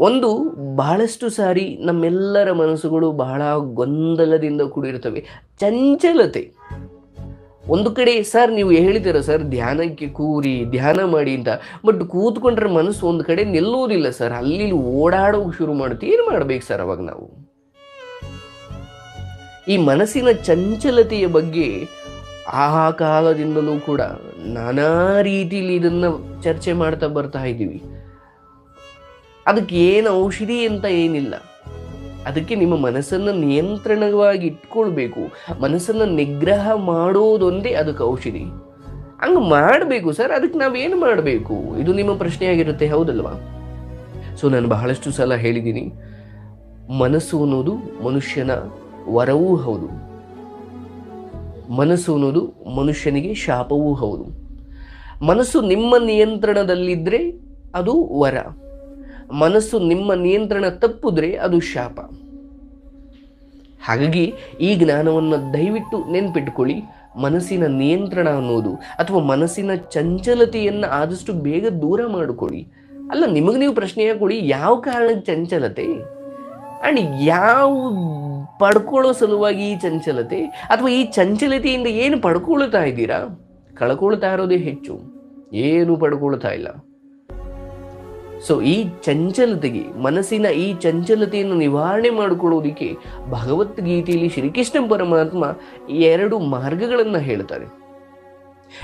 ಒಂದು ಬಹಳಷ್ಟು ಸಾರಿ ನಮ್ಮೆಲ್ಲರ ಮನಸ್ಸುಗಳು ಬಹಳ ಗೊಂದಲದಿಂದ ಕೂಡಿರ್ತವೆ ಚಂಚಲತೆ. ಒಂದು ಕಡೆ, ಸರ್, ನೀವು ಹೇಳಿದ್ದೀರ, ಸರ್, ಧ್ಯಾನಕ್ಕೆ ಕೂರಿ, ಧ್ಯಾನ ಮಾಡಿ ಅಂತ. ಬಟ್ ಕೂತ್ಕೊಂಡ್ರೆ ಮನಸ್ಸು ಒಂದು ಕಡೆ ನಿಲ್ಲೋದಿಲ್ಲ ಸರ್, ಅಲ್ಲಿ ಓಡಾಡೋಕೆ ಶುರು ಮಾಡುತ್ತೆ. ಏನು ಮಾಡ್ಬೇಕು, ಸರ್, ಅವಾಗ ನಾವು? ಈ ಮನಸ್ಸಿನ ಚಂಚಲತೆಯ ಬಗ್ಗೆ ಆ ಕಾಲದಿಂದಲೂ ಕೂಡ ನಾನಾ ರೀತಿಯಲ್ಲಿ ಇದನ್ನು ಚರ್ಚೆ ಮಾಡ್ತಾ ಬರ್ತಾ ಇದ್ದೀವಿ. ಅದಕ್ಕೆ ಏನು ಔಷಧಿ ಅಂತ ಏನಿಲ್ಲ. ಅದಕ್ಕೆ ನಿಮ್ಮ ಮನಸ್ಸನ್ನು ನಿಯಂತ್ರಣವಾಗಿ ಇಟ್ಕೊಳ್ಬೇಕು. ಮನಸ್ಸನ್ನು ನಿಗ್ರಹ ಮಾಡೋದೊಂದೇ ಅದಕ್ಕೆ ಔಷಧಿ. ಹಂಗೆ ಮಾಡಬೇಕು ಸರ್, ಅದಕ್ಕೆ ನಾವೇನು ಮಾಡಬೇಕು? ಇದು ನಿಮ್ಮ ಪ್ರಶ್ನೆ ಆಗಿರುತ್ತೆ ಹೌದಲ್ವಾ? ಸೊ ನಾನು ಬಹಳಷ್ಟು ಸಲ ಹೇಳಿದ್ದೀನಿ, ಮನಸ್ಸು ಅನ್ನೋದು ಮನುಷ್ಯನ ವರವೂ ಹೌದು. ಮನಸ್ಸು ಅನ್ನೋದು ಮನುಷ್ಯನಿಗೆ ಶಾಪವೂ ಹೌದು. ಮನಸ್ಸು ನಿಮ್ಮ ನಿಯಂತ್ರಣದಲ್ಲಿದ್ದರೆ ಅದು ವರ. ಮನಸ್ಸು ನಿಮ್ಮ ನಿಯಂತ್ರಣ ತಪ್ಪಿದ್ರೆ ಅದು ಶಾಪ. ಹಾಗಾಗಿ ಈ ಜ್ಞಾನವನ್ನು ದಯವಿಟ್ಟು ನೆನ್ಪಿಟ್ಕೊಳ್ಳಿ, ಮನಸ್ಸಿನ ನಿಯಂತ್ರಣ ಅನ್ನೋದು ಅಥವಾ ಮನಸ್ಸಿನ ಚಂಚಲತೆಯನ್ನು ಆದಷ್ಟು ಬೇಗ ದೂರ ಮಾಡಿಕೊಳ್ಳಿ. ಅಲ್ಲ, ನಿಮಗೆ ನೀವು ಪ್ರಶ್ನೆ ಕೊಡಿ, ಯಾವ ಕಾರಣಕ್ಕೆ ಚಂಚಲತೆ? ಆ್ಯಂಡ್ ಯಾವ ಪಡ್ಕೊಳ್ಳೋ ಸಲುವಾಗಿ ಈ ಚಂಚಲತೆ? ಅಥವಾ ಈ ಚಂಚಲತೆಯಿಂದ ಏನು ಪಡ್ಕೊಳ್ತಾ ಇದ್ದೀರಾ? ಕಳ್ಕೊಳ್ತಾ ಇರೋದೇ ಹೆಚ್ಚು. ಏನು ಪಡ್ಕೊಳ್ತಾ ಇಲ್ಲ. ಸೊ ಈ ಚಂಚಲತೆಗೆ, ಮನಸ್ಸಿನ ಈ ಚಂಚಲತೆಯನ್ನು ನಿವಾರಣೆ ಮಾಡಿಕೊಳ್ಳೋದಕ್ಕೆ ಭಗವದ್ಗೀತೆಯಲ್ಲಿ ಶ್ರೀಕೃಷ್ಣ ಪರಮಾತ್ಮ ಎರಡು ಮಾರ್ಗಗಳನ್ನು ಹೇಳ್ತಾರೆ.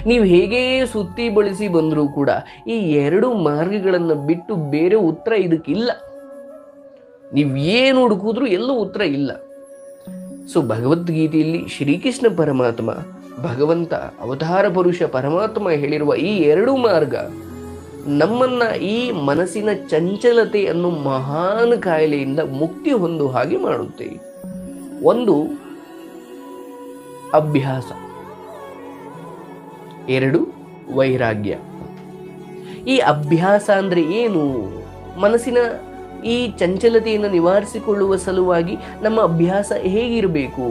ನೀವು ಹೇಗೆ ಸುತ್ತಿ ಬಳಸಿ ಬಂದರೂ ಕೂಡ ಈ ಎರಡು ಮಾರ್ಗಗಳನ್ನು ಬಿಟ್ಟು ಬೇರೆ ಉತ್ತರ ಇದಕ್ಕಿಲ್ಲ. ನೀವು ಏನು ಹುಡುಕಿದ್ರೂ ಎಲ್ಲೂ ಉತ್ತರ ಇಲ್ಲ. ಸೊ ಭಗವದ್ಗೀತೆಯಲ್ಲಿ ಶ್ರೀಕೃಷ್ಣ ಪರಮಾತ್ಮ ಭಗವಂತ ಅವತಾರ ಪುರುಷ ಪರಮಾತ್ಮ ಹೇಳಿರುವ ಈ ಎರಡು ಮಾರ್ಗ ನಮ್ಮನ್ನ ಈ ಮನಸ್ಸಿನ ಚಂಚಲತೆ ಅನ್ನೋ ಮಹಾನ್ ಕಾಯಿಲೆಯಿಂದ ಮುಕ್ತಿ ಹೊಂದುವ ಹಾಗೆ ಮಾಡುತ್ತೆ. ಒಂದು, ಅಭ್ಯಾಸ. ಎರಡು, ವೈರಾಗ್ಯ. ಈ ಅಭ್ಯಾಸ ಅಂದ್ರೆ ಏನು? ಮನಸ್ಸಿನ ಈ ಚಂಚಲತೆಯನ್ನು ನಿವಾರಿಸಿಕೊಳ್ಳುವ ಸಲುವಾಗಿ ನಮ್ಮ ಅಭ್ಯಾಸ ಹೇಗಿರಬೇಕು?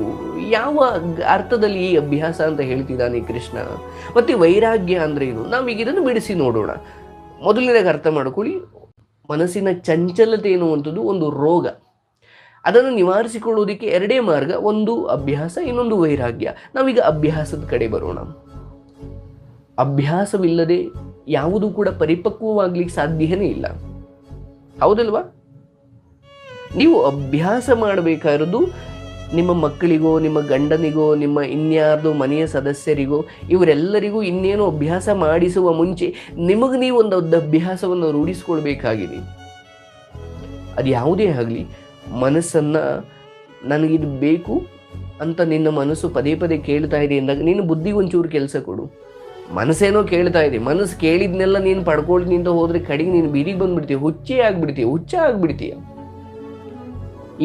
ಯಾವ ಅರ್ಥದಲ್ಲಿ ಈ ಅಭ್ಯಾಸ ಅಂತ ಹೇಳ್ತಿದ್ದಾನೆ ಕೃಷ್ಣ. ಮತ್ತೆ ವೈರಾಗ್ಯ ಅಂದ್ರೆ ಏನು? ನಾವೀಗ ಇದನ್ನು ಬಿಡಿಸಿ ನೋಡೋಣ. ಮೊದಲನೇದಾಗಿ ಅರ್ಥ ಮಾಡ್ಕೊಳ್ಳಿ, ಮನಸ್ಸಿನ ಚಂಚಲತೆ ಎನ್ನುವಂಥದ್ದು ಒಂದು ರೋಗ. ಅದನ್ನು ನಿವಾರಿಸಿಕೊಳ್ಳುವುದಕ್ಕೆ ಎರಡೇ ಮಾರ್ಗ, ಒಂದು ಅಭ್ಯಾಸ, ಇನ್ನೊಂದು ವೈರಾಗ್ಯ. ನಾವೀಗ ಅಭ್ಯಾಸದ ಕಡೆ ಬರೋಣ. ಅಭ್ಯಾಸವಿಲ್ಲದೆ ಯಾವುದೂ ಕೂಡ ಪರಿಪಕ್ವವಾಗ್ಲಿಕ್ಕೆ ಸಾಧ್ಯನೇ ಇಲ್ಲ. ಹೌದಲ್ವಾ? ನೀವು ಅಭ್ಯಾಸ ಮಾಡಬೇಕಾಗಿರೋದು ನಿಮ್ಮ ಮಕ್ಕಳಿಗೋ, ನಿಮ್ಮ ಗಂಡನಿಗೋ, ನಿಮ್ಮ ಇನ್ಯಾರ್ದು ಮನೆಯ ಸದಸ್ಯರಿಗೋ, ಇವರೆಲ್ಲರಿಗೂ ಇನ್ನೇನು ಅಭ್ಯಾಸ ಮಾಡಿಸುವ ಮುಂಚೆ ನಿಮಗೆ ನೀವು ಒಂದು ಅಭ್ಯಾಸವನ್ನು ರೂಢಿಸ್ಕೊಳ್ಬೇಕಾಗಿದೆ. ಅದು ಯಾವುದೇ ಆಗಲಿ, ಮನಸ್ಸನ್ನು ನನಗಿದು ಬೇಕು ಅಂತ ನಿನ್ನ ಮನಸ್ಸು ಪದೇ ಪದೇ ಕೇಳ್ತಾ ಇದೆ ಅಂದಾಗ ನಿನ್ನ ಬುದ್ಧಿಗೆ ಒಂಚೂರು ಕೆಲಸ ಕೊಡು. ಮನಸ್ಸೇನೋ ಕೇಳ್ತಾ ಇದೆ, ಮನಸ್ಸು ಕೇಳಿದ್ನೆಲ್ಲ ನೀನು ಪಡ್ಕೊಳ್ತೀನಿ ನಿಂತ ಹೋದರೆ ಕಡೆಗೆ ನೀನು ಬೀದಿಗೆ ಬಂದ್ಬಿಡ್ತೀಯ, ಹುಚ್ಚೇ ಆಗ್ಬಿಡ್ತೀಯ, ಹುಚ್ಚ ಆಗ್ಬಿಡ್ತೀಯ.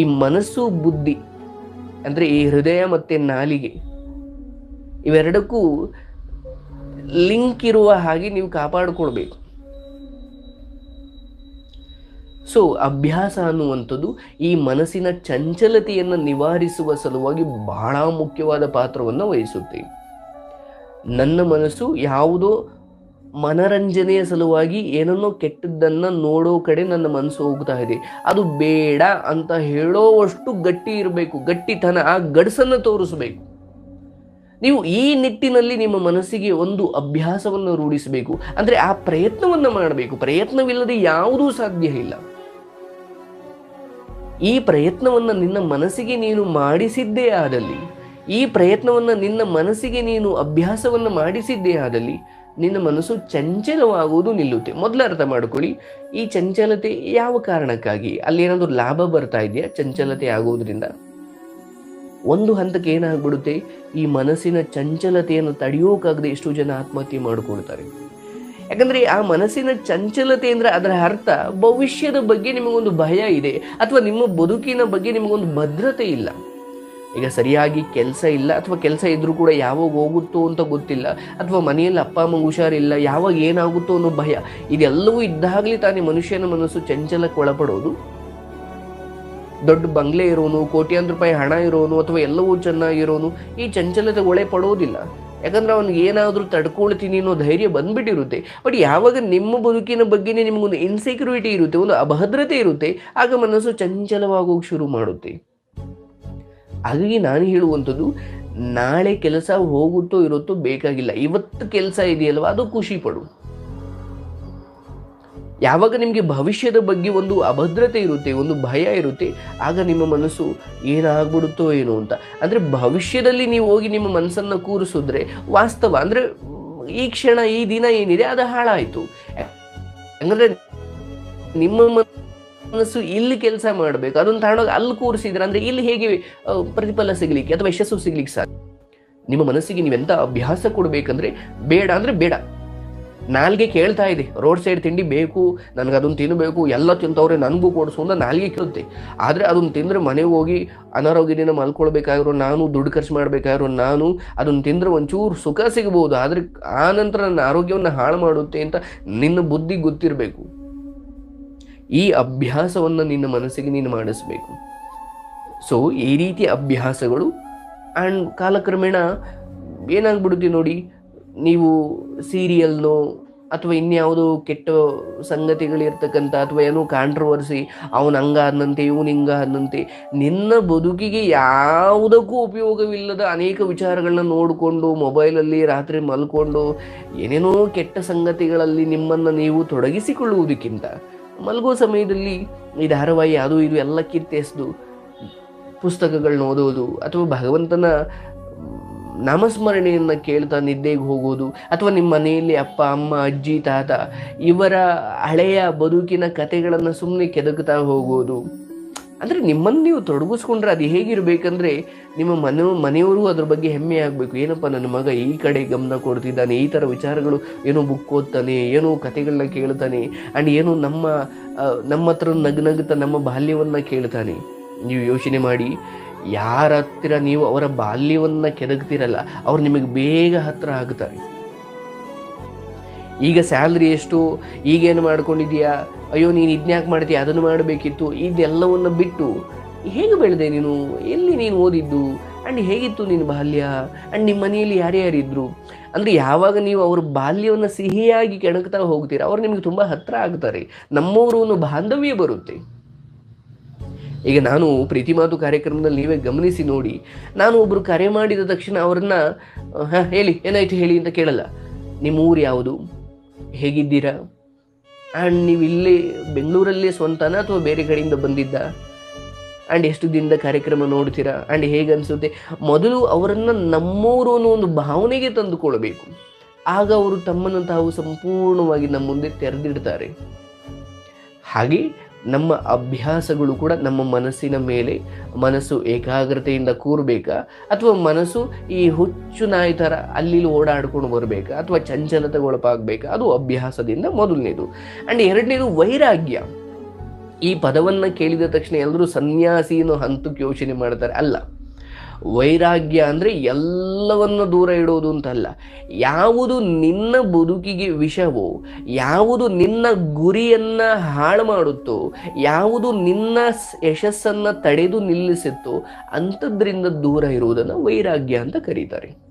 ಈ ಮನಸ್ಸು ಬುದ್ಧಿ ಅಂದ್ರೆ ಈ ಹೃದಯ ಮತ್ತು ನಾಲಿಗೆ ಇವೆರಡಕ್ಕೂ ಲಿಂಕ್ ಇರುವ ಹಾಗೆ ನೀವು ಕಾಪಾಡಿಕೊಳ್ಬೇಕು. ಸೊ ಅಭ್ಯಾಸ ಅನ್ನುವಂಥದ್ದು ಈ ಮನಸ್ಸಿನ ಚಂಚಲತೆಯನ್ನು ನಿವಾರಿಸುವ ಸಲುವಾಗಿ ಬಹಳ ಮುಖ್ಯವಾದ ಪಾತ್ರವನ್ನು ವಹಿಸುತ್ತೆ. ನನ್ನ ಮನಸ್ಸು ಯಾವುದೋ ಮನರಂಜನೆಯ ಸಲುವಾಗಿ ಏನನ್ನೋ ಕೆಟ್ಟದ್ದನ್ನು ನೋಡೋ ಕಡೆ ನನ್ನ ಮನಸ್ಸು ಹೋಗ್ತಾ ಇದೆ. ಅದು ಬೇಡ ಅಂತ ಹೇಳೋವಷ್ಟು ಗಟ್ಟಿ ಇರಬೇಕು, ಗಟ್ಟಿತನ, ಆ ಗಡ್ಸನ್ನು ತೋರಿಸಬೇಕು. ನೀವು ಈ ನಿಟ್ಟಿನಲ್ಲಿ ನಿಮ್ಮ ಮನಸ್ಸಿಗೆ ಒಂದು ಅಭ್ಯಾಸವನ್ನು ರೂಢಿಸಬೇಕು. ಅಂದರೆ ಆ ಪ್ರಯತ್ನವನ್ನು ಮಾಡಬೇಕು. ಪ್ರಯತ್ನವಿಲ್ಲದೆ ಯಾವುದೂ ಸಾಧ್ಯ ಇಲ್ಲ. ಈ ಪ್ರಯತ್ನವನ್ನು ನಿನ್ನ ಮನಸ್ಸಿಗೆ ನೀನು ಮಾಡಿಸಿದ್ದೇ ಆದಲ್ಲಿ, ಈ ಪ್ರಯತ್ನವನ್ನು ನಿನ್ನ ಮನಸ್ಸಿಗೆ ನೀನು ಅಭ್ಯಾಸವನ್ನು ಮಾಡಿಸಿದ್ದೇ ಆದಲ್ಲಿ ನಿನ್ನ ಮನಸ್ಸು ಚಂಚಲವಾಗುವುದು ನಿಲ್ಲುತ್ತೆ. ಮೊದಲು ಅರ್ಥ ಮಾಡ್ಕೊಳ್ಳಿ, ಈ ಚಂಚಲತೆ ಯಾವ ಕಾರಣಕ್ಕಾಗಿ? ಅಲ್ಲಿ ಏನಾದರೂ ಲಾಭ ಬರ್ತಾ ಇದೆಯಾ? ಚಂಚಲತೆ ಆಗುವುದರಿಂದ? ಒಂದು ಹಂತಕ್ಕೆ ಏನಾಗ್ಬಿಡುತ್ತೆ? ಈ ಮನಸ್ಸಿನ ಚಂಚಲತೆಯನ್ನು ತಡೆಯೋಕಾಗದೆ ಎಷ್ಟು ಜನ ಆತ್ಮಹತ್ಯೆ ಮಾಡಿಕೊಳ್ತಾರೆ. ಯಾಕಂದ್ರೆ ಆ ಮನಸ್ಸಿನ ಚಂಚಲತೆ ಅಂದ್ರೆ ಅದರ ಅರ್ಥ ಭವಿಷ್ಯದ ಬಗ್ಗೆ ನಿಮಗೊಂದು ಭಯ ಇದೆ, ಅಥವಾ ನಿಮ್ಮ ಬದುಕಿನ ಬಗ್ಗೆ ನಿಮಗೊಂದು ಭದ್ರತೆ ಇಲ್ಲ. ಈಗ ಸರಿಯಾಗಿ ಕೆಲಸ ಇಲ್ಲ ಅಥವಾ ಕೆಲಸ ಇದ್ರೂ ಕೂಡ ಯಾವಾಗ ಹೋಗುತ್ತೋ ಅಂತ ಗೊತ್ತಿಲ್ಲ ಅಥವಾ ಮನೆಯಲ್ಲಿ ಅಪ್ಪ, ಅಮ್ಮ ಹುಷಾರಿಲ್ಲ, ಯಾವಾಗ ಏನಾಗುತ್ತೋ ಅನ್ನೋ ಭಯ, ಇದೆಲ್ಲವೂ ಇದ್ದಾಗಲಿ ತಾನೇ ಮನುಷ್ಯನ ಮನಸ್ಸು ಚಂಚಲಕ್ಕೆ ಒಳಪಡೋದು. ದೊಡ್ಡ ಬಂಗ್ಲೆ ಇರೋನು, ಕೋಟ್ಯಾಂತರ ರೂಪಾಯಿ ಹಣ ಇರೋನು ಅಥವಾ ಎಲ್ಲವೂ ಚೆನ್ನಾಗಿರೋನು ಈ ಚಂಚಲತೆ ಒಳೆ ಪಡೋದಿಲ್ಲ ಯಾಕಂದ್ರೆ ಅವನಿಗೆ ಏನಾದರೂ ತಡ್ಕೊಳ್ತೀನಿ ಅನ್ನೋ ಧೈರ್ಯ ಬಂದ್ಬಿಟ್ಟಿರುತ್ತೆ. ಬಟ್ ಯಾವಾಗ ನಿಮ್ಮ ಬದುಕಿನ ಬಗ್ಗೆನೇ ನಿಮಗೊಂದು ಇನ್ಸೆಕ್ಯೂರಿಟಿ ಇರುತ್ತೆ, ಒಂದು ಅಭದ್ರತೆ ಇರುತ್ತೆ, ಆಗ ಮನಸ್ಸು ಚಂಚಲವಾಗೋಗಿ ಶುರು ಮಾಡುತ್ತೆ. ಹಾಗಾಗಿ ನಾನು ಹೇಳುವಂಥದ್ದು, ನಾಳೆ ಕೆಲಸ ಹೋಗುತ್ತೋ ಇರುತ್ತೋ ಬೇಕಾಗಿಲ್ಲ. ಇವತ್ತು ಕೆಲಸ ಇದೆಯಲ್ವ? ಅದು ಖುಷಿ ಪಡು. ಯಾವಾಗ ನಿಮಗೆ ಭವಿಷ್ಯದ ಬಗ್ಗೆ ಒಂದು ಅಭದ್ರತೆ ಇರುತ್ತೆ, ಒಂದು ಭಯ ಇರುತ್ತೆ, ಆಗ ನಿಮ್ಮ ಮನಸ್ಸು ಏನಾಗ್ಬಿಡುತ್ತೋ ಏನೋ ಅಂತ. ಅಂದರೆ ಭವಿಷ್ಯದಲ್ಲಿ ನೀವು ಹೋಗಿ ನಿಮ್ಮ ಮನಸ್ಸನ್ನು ಕೂರಿಸಿದ್ರೆ ವಾಸ್ತವ, ಅಂದರೆ ಈ ಕ್ಷಣ, ಈ ದಿನ ಏನಿದೆ, ಅದು ಹಾಳಾಯಿತು. ಹಂಗಂದ್ರೆ ನಿಮ್ಮ ಮನಸ್ಸು ಇಲ್ಲಿ ಕೆಲಸ ಮಾಡಬೇಕು. ಅದನ್ನು ತಗೊಂಡೋಗಿ ಅಲ್ಲಿ ಕೂರಿಸಿದ್ರೆ ಅಂದರೆ ಇಲ್ಲಿ ಹೇಗೆ ಪ್ರತಿಫಲ ಸಿಗಲಿಕ್ಕೆ ಅಥವಾ ಯಶಸ್ಸು ಸಿಗ್ಲಿಕ್ಕೆ ಸಾಧ್ಯ? ನಿಮ್ಮ ಮನಸ್ಸಿಗೆ ನೀವೆಂಥ ಅಭ್ಯಾಸ ಕೊಡಬೇಕಂದ್ರೆ ಬೇಡ ಅಂದರೆ ಬೇಡ. ನಾಲ್ಗೆ ಕೇಳ್ತಾ ಇದೆ, ರೋಡ್ ಸೈಡ್ ತಿಂಡಿ ಬೇಕು, ನನಗೆ ಅದನ್ನು ತಿನ್ನಬೇಕು ಎಲ್ಲ ತಿಂತವ್ರೆ ನನಗೂ ಕೊಡಿಸು ಅಂತ ನಾಲ್ಗೆ ಕೇಳುತ್ತೆ. ಆದರೆ ಅದನ್ನು ತಿಂದರೆ ಮನೆಗೆ ಹೋಗಿ ಅನಾರೋಗ್ಯದಿಂದ ಮಲ್ಕೊಳ್ಬೇಕಾಗಿರೋ ನಾನು ದುಡ್ಡು ಖರ್ಚು ಮಾಡಬೇಕಾಗಿರೋ ನಾನು ಅದನ್ನು ತಿಂದರೆ ಒಂಚೂರು ಸುಖ ಸಿಗ್ಬೋದು. ಆದರೆ ಆ ನಂತರ ನನ್ನ ಆರೋಗ್ಯವನ್ನು ಹಾಳು ಮಾಡುತ್ತೆ ಅಂತ ನಿನ್ನ ಬುದ್ಧಿ ಗೊತ್ತಿರಬೇಕು. ಈ ಅಭ್ಯಾಸವನ್ನು ನಿನ್ನ ಮನಸ್ಸಿಗೆ ನೀನು ಮಾಡಿಸ್ಬೇಕು. ಸೊ ಈ ರೀತಿ ಅಭ್ಯಾಸಗಳು ಆ್ಯಂಡ್ ಕಾಲಕ್ರಮೇಣ ಏನಾಗ್ಬಿಡುತ್ತೆ ನೋಡಿ, ನೀವು ಸೀರಿಯಲ್ನೋ ಅಥವಾ ಇನ್ಯಾವುದೋ ಕೆಟ್ಟ ಸಂಗತಿಗಳಿರ್ತಕ್ಕಂಥ ಅಥವಾ ಏನೋ ಕಾಂಟ್ರವರ್ಸಿ ಅವನು ಹಂಗ ಅನ್ನಂತೆ, ಇವನು ಹಿಂಗ ಅನ್ನಂತೆ, ನಿನ್ನ ಬದುಕಿಗೆ ಯಾವುದಕ್ಕೂ ಉಪಯೋಗವಿಲ್ಲದ ಅನೇಕ ವಿಚಾರಗಳನ್ನ ನೋಡಿಕೊಂಡು ಮೊಬೈಲಲ್ಲಿ ರಾತ್ರಿ ಮಲ್ಕೊಂಡು, ಏನೇನೋ ಕೆಟ್ಟ ಸಂಗತಿಗಳಲ್ಲಿ ನಿಮ್ಮನ್ನು ನೀವು ತೊಡಗಿಸಿಕೊಳ್ಳುವುದಕ್ಕಿಂತ ಮಲಗೋ ಸಮಯದಲ್ಲಿ ಈ ಧಾರಾವಾಹಿ ಅದು ಇದು ಎಲ್ಲ ಕೀರ್ತಿಸ್ದು ಪುಸ್ತಕಗಳನ್ನ ಓದೋದು ಅಥವಾ ಭಗವಂತನ ನಾಮಸ್ಮರಣೆಯನ್ನು ಕೇಳ್ತಾ ನಿದ್ದೆಗೆ ಹೋಗೋದು ಅಥವಾ ನಿಮ್ಮ ಮನೆಯಲ್ಲಿ ಅಪ್ಪ, ಅಮ್ಮ, ಅಜ್ಜಿ, ತಾತ ಇವರ ಹಳೆಯ ಬದುಕಿನ ಕತೆಗಳನ್ನು ಸುಮ್ಮನೆ ಕೆದಕ್ತಾ ಹೋಗೋದು ಅಂದರೆ ನಿಮ್ಮನ್ನು ನೀವು ತೊಡಗಿಸ್ಕೊಂಡ್ರೆ ಅದು ಹೇಗಿರಬೇಕಂದ್ರೆ ನಿಮ್ಮ ಮನೆ ಮನೆಯವರು ಅದ್ರ ಬಗ್ಗೆ ಹೆಮ್ಮೆ ಆಗಬೇಕು. ಏನಪ್ಪ ನನ್ನ ಮಗ ಈ ಕಡೆ ಗಮನ ಕೊಡ್ತಿದ್ದಾನೆ, ಈ ಥರ ವಿಚಾರಗಳು ಏನೋ ಬುಕ್ ಓದ್ತಾನೆ, ಏನೋ ಕತೆಗಳನ್ನ ಕೇಳ್ತಾನೆ ಆ್ಯಂಡ್ ಏನೋ ನಮ್ಮ ನಮ್ಮ ಹತ್ರ ನಗ್ನಗ್ತಾ ನಮ್ಮ ಬಾಲ್ಯವನ್ನು ಕೇಳ್ತಾನೆ. ನೀವು ಯೋಚನೆ ಮಾಡಿ, ಯಾರ ಹತ್ತಿರ ನೀವು ಅವರ ಬಾಲ್ಯವನ್ನು ಕೆದಗ್ತಿರಲ್ಲ ಅವ್ರು ನಿಮಗೆ ಬೇಗ ಹತ್ತಿರ ಆಗ್ತಾರೆ. ಈಗ ಸ್ಯಾಲ್ರಿ ಎಷ್ಟು? ಈಗೇನು ಮಾಡ್ಕೊಂಡಿದ್ಯಾ ಅಯ್ಯೋ, ನೀನು ಇದನ್ಯಾಕೆ ಮಾಡ್ತೀಯ ಅದನ್ನು ಮಾಡಬೇಕಿತ್ತು. ಇದೆಲ್ಲವನ್ನು ಬಿಟ್ಟು ಹೇಗೆ ಬೆಳೆದೆ ನೀನು? ಎಲ್ಲಿ ನೀನು ಓದಿದ್ದು? ಆ್ಯಂಡ್ ಹೇಗಿತ್ತು ನಿನ್ನ ಬಾಲ್ಯ? ಆ್ಯಂಡ್ ನಿಮ್ಮ ಮನೆಯಲ್ಲಿ ಯಾರ್ಯಾರಿದ್ರು? ಅಂದರೆ ಯಾವಾಗ ನೀವು ಅವ್ರ ಬಾಲ್ಯವನ್ನು ಸಿಹಿಯಾಗಿ ಕೆಣಕ್ತಾ ಹೋಗ್ತೀರ, ಅವ್ರು ನಿಮಗೆ ತುಂಬ ಹತ್ತಿರ ಆಗ್ತಾರೆ. ನಮ್ಮವರು ಒಂದು ಬಾಂಧವ್ಯ ಬರುತ್ತೆ. ಈಗ ನಾನು ಪ್ರೀತಿ ಮಾತು ಕಾರ್ಯಕ್ರಮದಲ್ಲಿ ನೀವೇ ಗಮನಿಸಿ ನೋಡಿ, ನಾನು ಒಬ್ಬರು ಕರೆ ಮಾಡಿದ ತಕ್ಷಣ ಅವ್ರನ್ನ, ಹಾಂ, ಹೇಳಿ, ಏನಾಯಿತು ಹೇಳಿ ಅಂತ ಕೇಳಲ್ಲ. ನಿಮ್ಮ ಊರು ಯಾವುದು? ಹೇಗಿದ್ದೀರಾ? ಆ್ಯಂಡ್ ನೀವು ಇಲ್ಲಿ ಬೆಂಗಳೂರಲ್ಲೇ ಸ್ವಂತನ ಅಥವಾ ಬೇರೆ ಕಡೆಯಿಂದ ಬಂದಿದ್ದ? ಆ್ಯಂಡ್ ಎಷ್ಟು ದಿನದ ಕಾರ್ಯಕ್ರಮ ನೋಡ್ತೀರಾ? ಆ್ಯಂಡ್ ಹೇಗೆ ಅನಿಸುತ್ತೆ? ಮೊದಲು ಅವರನ್ನು ನಮ್ಮವರು ಅನ್ನೋ ಒಂದು ಭಾವನೆಗೆ ತಂದುಕೊಳ್ಬೇಕು. ಆಗ ಅವರು ತಮ್ಮನ್ನು ತಾವು ಸಂಪೂರ್ಣವಾಗಿ ನಮ್ಮ ಮುಂದೆ ತೆರೆದಿಡ್ತಾರೆ. ಹಾಗೆ ನಮ್ಮ ಅಭ್ಯಾಸಗಳು ಕೂಡ ನಮ್ಮ ಮನಸ್ಸಿನ ಮೇಲೆ, ಮನಸ್ಸು ಏಕಾಗ್ರತೆಯಿಂದ ಕೂರಬೇಕಾ? ಅಥವಾ ಮನಸ್ಸು ಈ ಹುಚ್ಚು ನಾಯಿ ಥರ ಅಲ್ಲಿ ಓಡಾಡ್ಕೊಂಡು ಬರಬೇಕಾ? ಅಥವಾ ಚಂಚಲತೆಗೊಳಪಾಗಬೇಕಾ ಅದು ಅಭ್ಯಾಸದಿಂದ ಮೊದಲನೇದು. ಆ್ಯಂಡ್ ಎರಡನೇದು ವೈರಾಗ್ಯ. ಈ ಪದವನ್ನು ಕೇಳಿದ ತಕ್ಷಣ ಎಲ್ಲರೂ ಸನ್ಯಾಸಿ ಅನ್ನೋ ಹಂತಕ್ಕೆ ಯೋಚನೆ ಮಾಡ್ತಾರೆ. ಅಲ್ಲ ವೈರಾಗ್ಯ ಅಂದರೆ ಎಲ್ಲವನ್ನು ದೂರ ಇಡೋದು ಅಂತಲ್ಲ. ಯಾವುದು ನಿನ್ನ ಬದುಕಿಗೆ ವಿಷವೋ, ಯಾವುದು ನಿನ್ನ ಗುರಿಯನ್ನು ಹಾಳು ಮಾಡುತ್ತೋ, ಯಾವುದು ನಿನ್ನ ಯಶಸ್ಸನ್ನು ತಡೆದು ನಿಲ್ಲಿಸುತ್ತೋ ಅಂಥದ್ರಿಂದ ದೂರ ಇರುವುದನ್ನು ವೈರಾಗ್ಯ ಅಂತ ಕರೀತಾರೆ.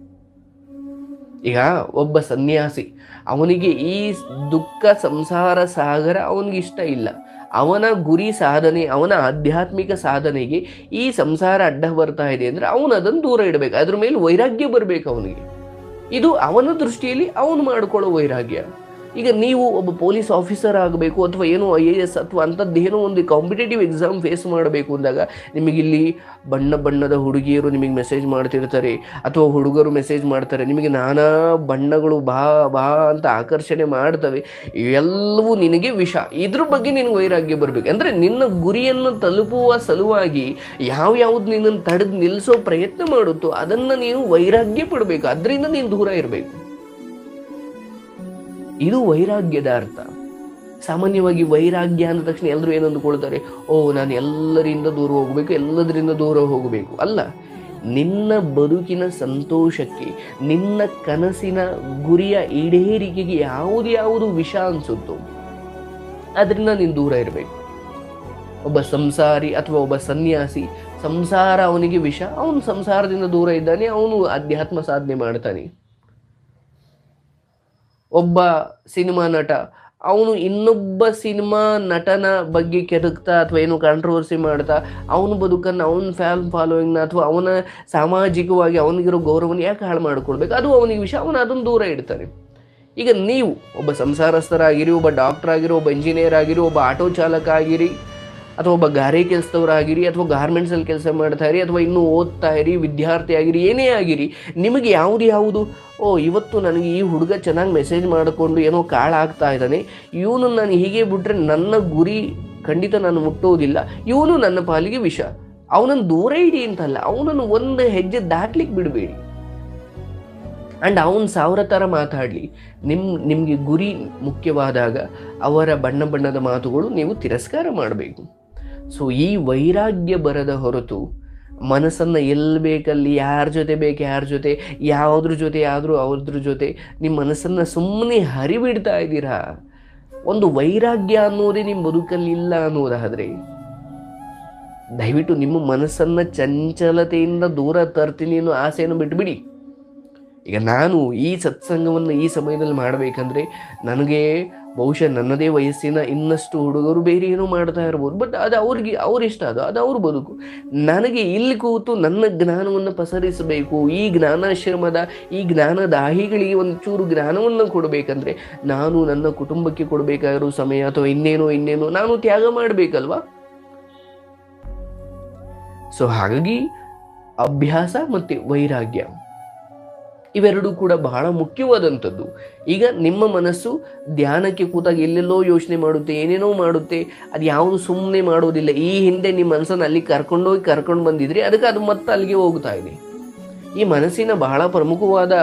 ಈಗ ಒಬ್ಬ ಸನ್ಯಾಸಿ, ಅವನಿಗೆ ಈ ದುಃಖ ಸಂಸಾರ ಸಾಗರ ಅವನಿಗೆ ಇಷ್ಟ ಇಲ್ಲ. ಅವನ ಗುರಿ ಸಾಧನೆ, ಅವನ ಆಧ್ಯಾತ್ಮಿಕ ಸಾಧನೆಗೆ ಈ ಸಂಸಾರ ಅಡ್ಡ ಬರ್ತಾ ಇದೆ ಅಂದರೆ ಅವನು ಅದನ್ನು ದೂರ ಇಡಬೇಕು. ಅದ್ರ ಮೇಲೆ ವೈರಾಗ್ಯ ಬರಬೇಕು ಅವನಿಗೆ. ಇದು ಅವನ ದೃಷ್ಟಿಯಲ್ಲಿ ಅವನು ಮಾಡಿಕೊಳ್ಳೋ ವೈರಾಗ್ಯ. ಈಗ ನೀವು ಒಬ್ಬ ಪೊಲೀಸ್ ಆಫೀಸರ್ ಆಗಬೇಕು ಅಥವಾ ಏನೋ ಐ ಎ ಎಸ್ ಅಥವಾ ಅಂಥದ್ದೇನೋ ಒಂದು ಕಾಂಪಿಟೇಟಿವ್ ಎಕ್ಸಾಮ್ ಫೇಸ್ ಮಾಡಬೇಕು ಅಂದಾಗ ನಿಮಗಿಲ್ಲಿ ಬಣ್ಣ ಬಣ್ಣದ ಹುಡುಗಿಯರು ನಿಮಗೆ ಮೆಸೇಜ್ ಮಾಡ್ತಿರ್ತಾರೆ ಅಥವಾ ಹುಡುಗರು ಮೆಸೇಜ್ ಮಾಡ್ತಾರೆ. ನಿಮಗೆ ನಾನಾ ಬಣ್ಣಗಳು ಬಾ ಬಾ ಅಂತ ಆಕರ್ಷಣೆ ಮಾಡ್ತವೆ. ಇವೆಲ್ಲವೂ ನಿನಗೆ ವಿಷ. ಇದ್ರ ಬಗ್ಗೆ ನಿನಗೆ ವೈರಾಗ್ಯ ಬರಬೇಕು. ಅಂದರೆ ನಿನ್ನ ಗುರಿಯನ್ನು ತಲುಪುವ ಸಲುವಾಗಿ ಯಾವ ಯಾವ್ದು ನಿನ್ನನ್ನು ತಡೆದು ನಿಲ್ಲಿಸೋ ಪ್ರಯತ್ನ ಮಾಡುತ್ತೋ ಅದನ್ನು ನೀನು ವೈರಾಗ್ಯ ಪಡಬೇಕು. ಅದರಿಂದ ನೀನು ದೂರ ಇರಬೇಕು. ಇದು ವೈರಾಗ್ಯದ ಅರ್ಥ. ಸಾಮಾನ್ಯವಾಗಿ ವೈರಾಗ್ಯ ಅಂದ ತಕ್ಷಣ ಎಲ್ಲರೂ ಏನು ಅಂದುಕೊಳ್ತಾರೆ ಓ, ನಾನು ಎಲ್ಲರಿಂದ ದೂರ ಹೋಗಬೇಕು, ಎಲ್ಲದರಿಂದ ದೂರ ಹೋಗಬೇಕು. ಅಲ್ಲ, ನಿನ್ನ ಬದುಕಿನ ಸಂತೋಷಕ್ಕೆ, ನಿನ್ನ ಕನಸಿನ ಗುರಿಯ ಈಡೇರಿಕೆಗೆ ಯಾವುದು ಯಾವುದು ವಿಷ ಅನಿಸುತ್ತೋ, ಅದರಿಂದ ನೀನು ದೂರ ಇರಬೇಕು. ಒಬ್ಬ ಸಂಸಾರಿ ಅಥವಾ ಒಬ್ಬ ಸನ್ಯಾಸಿ, ಸಂಸಾರ ಅವನಿಗೆ ವಿಷ, ಅವನು ಸಂಸಾರದಿಂದ ದೂರ ಇದ್ದಾನೆ, ಅವನು ಅಧ್ಯಾತ್ಮ ಸಾಧನೆ ಮಾಡ್ತಾನೆ. ಒಬ್ಬ ಸಿನಿಮಾ ನಟ. ಅವನು ಇನ್ನೊಬ್ಬ ಸಿನಿಮಾ ನಟನ ಬಗ್ಗೆ ಕೆದಕ್ತಾ ಅಥವಾ ಏನು ಕಾಂಟ್ರವರ್ಸಿ ಮಾಡ್ತಾ, ಅವನ ಬದುಕನ್ನು, ಅವನ ಫ್ಯಾನ್ ಫಾಲೋಯಿಂಗ್ನ ಅಥವಾ ಅವನ ಸಾಮಾಜಿಕವಾಗಿ ಅವನಿಗಿರೋ ಗೌರವನ ಯಾಕೆ ಹಾಳು ಮಾಡ್ಕೊಳ್ಬೇಕು? ಅದು ಅವನಿಗೆ ವಿಷಯ ಅವನು ಅದನ್ನು ದೂರ ಇಡ್ತಾನೆ. ಈಗ ನೀವು ಒಬ್ಬ ಸಂಸಾರಸ್ಥರಾಗಿರಿ, ಒಬ್ಬ ಡಾಕ್ಟರ್ ಆಗಿರಿ, ಒಬ್ಬ ಇಂಜಿನಿಯರ್ ಆಗಿರಿ, ಒಬ್ಬ ಆಟೋ ಚಾಲಕ ಆಗಿರಿ, ಅಥವಾ ಒಬ್ಬ ಗಾರೆ ಕೆಲಸದವರಾಗಿರಿ ಅಥವಾ ಗಾರ್ಮೆಂಟ್ಸಲ್ಲಿ ಕೆಲಸ ಮಾಡ್ತಾ ಇರಿ, ಅಥವಾ ಇನ್ನೂ ಓದ್ತಾ ಇರಿ, ವಿದ್ಯಾರ್ಥಿ ಆಗಿರಿ, ಏನೇ ಆಗಿರಿ, ನಿಮಗೆ ಯಾವುದು ಯಾವುದು? ಓ, ಇವತ್ತು ನನಗೆ ಈ ಹುಡುಗ ಚೆನ್ನಾಗಿ ಮೆಸೇಜ್ ಮಾಡಿಕೊಂಡು ಏನೋ ಕಾಳಾಗ್ತಾ ಇದ್ದಾನೆ. ಇವನು ನಾನು ಹೀಗೆ ಬಿಟ್ಟರೆ ನನ್ನ ಗುರಿ ಖಂಡಿತ ನಾನು ಮುಟ್ಟೋದಿಲ್ಲ. ಇವನು ನನ್ನ ಪಾಲಿಗೆ ವಿಷ. ಅವನನ್ನು ದೂರ ಇಡಿ ಅಂತಲ್ಲ, ಅವನನ್ನು ಒಂದು ಹೆಜ್ಜೆ ದಾಟ್ಲಿಕ್ಕೆ ಬಿಡಬೇಡಿ. ಆ್ಯಂಡ್ ಅವನು ಸಾವಿರ ಥರ ಮಾತಾಡಲಿ. ನಿಮ್ಮ ನಿಮಗೆ ಗುರಿ ಮುಖ್ಯವಾದಾಗ ಅವರ ಬಣ್ಣ ಬಣ್ಣದ ಮಾತುಗಳು ನೀವು ತಿರಸ್ಕಾರ ಮಾಡಬೇಕು. ಸೊ ಈ ವೈರಾಗ್ಯ ಬರದ ಹೊರತು ಮನಸ್ಸನ್ನು ಎಲ್ಲಿ ಬೇಕಲ್ಲಿ, ಯಾರ ಜೊತೆ ಬೇಕು, ಯಾರ ಜೊತೆ, ಯಾವುದ್ರ ಜೊತೆ ಆದರೂ ಅವ್ರದ್ರ ಜೊತೆ ನಿಮ್ಮ ಮನಸ್ಸನ್ನು ಸುಮ್ಮನೆ ಹರಿಬಿಡ್ತಾ ಇದ್ದೀರಾ? ಒಂದು ವೈರಾಗ್ಯ ಅನ್ನೋದೇ ನಿಮ್ಮ ಬದುಕಲ್ಲಿ ಇಲ್ಲ ಅನ್ನೋದಾದರೆ, ದಯವಿಟ್ಟು ನಿಮ್ಮ ಮನಸ್ಸನ್ನು ಚಂಚಲತೆಯಿಂದ ದೂರ ತರ್ತೀನಿ ಅನ್ನೋ ಆಸೆಯನ್ನು ಬಿಟ್ಬಿಡಿ. ಈಗ ನಾನು ಈ ಸತ್ಸಂಗವನ್ನು ಈ ಸಮಯದಲ್ಲಿ ಮಾಡಬೇಕಂದ್ರೆ, ನನಗೆ ಬಹುಶಃ ನನ್ನದೇ ವಯಸ್ಸಿನ ಇನ್ನಷ್ಟು ಹುಡುಗರು ಬೇರೆ ಏನೋ ಮಾಡ್ತಾ ಇರ್ಬೋದು. ಬಟ್ ಅದು ಅವ್ರಿಗೆ, ಅವ್ರ ಇಷ್ಟ ಅದು ಅದು ಅವ್ರ ಬದುಕು. ನನಗೆ ಇಲ್ಲಿ ಕೂತು ನನ್ನ ಜ್ಞಾನವನ್ನು ಪಸರಿಸಬೇಕು, ಈ ಜ್ಞಾನಾಶ್ರಮದ, ಈ ಜ್ಞಾನದಾಹಿಗಳಿಗೆ ಒಂದು ಚೂರು ಜ್ಞಾನವನ್ನು ಕೊಡಬೇಕಂದ್ರೆ ನಾನು ನನ್ನ ಕುಟುಂಬಕ್ಕೆ ಕೊಡಬೇಕಾಗಿರೋ ಸಮಯ ಅಥವಾ ಇನ್ನೇನೋ ಇನ್ನೇನೋ ನಾನು ತ್ಯಾಗ ಮಾಡಬೇಕಲ್ವಾ? ಸೊ ಹಾಗಾಗಿ ಅಭ್ಯಾಸ ಮತ್ತು ವೈರಾಗ್ಯ. ಇವೆರಡೂ ಕೂಡ ಬಹಳ ಮುಖ್ಯವಾದಂಥದ್ದು. ಈಗ ನಿಮ್ಮ ಮನಸ್ಸು ಧ್ಯಾನಕ್ಕೆ ಕೂತಾಗ ಎಲ್ಲೆಲ್ಲೋ ಯೋಚನೆ ಮಾಡುತ್ತೆ, ಏನೇನೋ ಮಾಡುತ್ತೆ, ಅದು ಯಾವುದು ಸುಮ್ಮನೆ ಮಾಡೋದಿಲ್ಲ. ಈ ಹಿಂದೆ ನಿಮ್ಮ ಮನಸ್ಸನ್ನು ಅಲ್ಲಿ ಕರ್ಕೊಂಡೋಗಿ ಕರ್ಕೊಂಡು ಬಂದಿದ್ರೆ ಅದಕ್ಕೆ ಅದು ಮತ್ತೆ ಅಲ್ಲಿಗೆ ಹೋಗ್ತಾ ಇದೆ. ಈ ಮನಸ್ಸಿನ ಬಹಳ ಪ್ರಮುಖವಾದ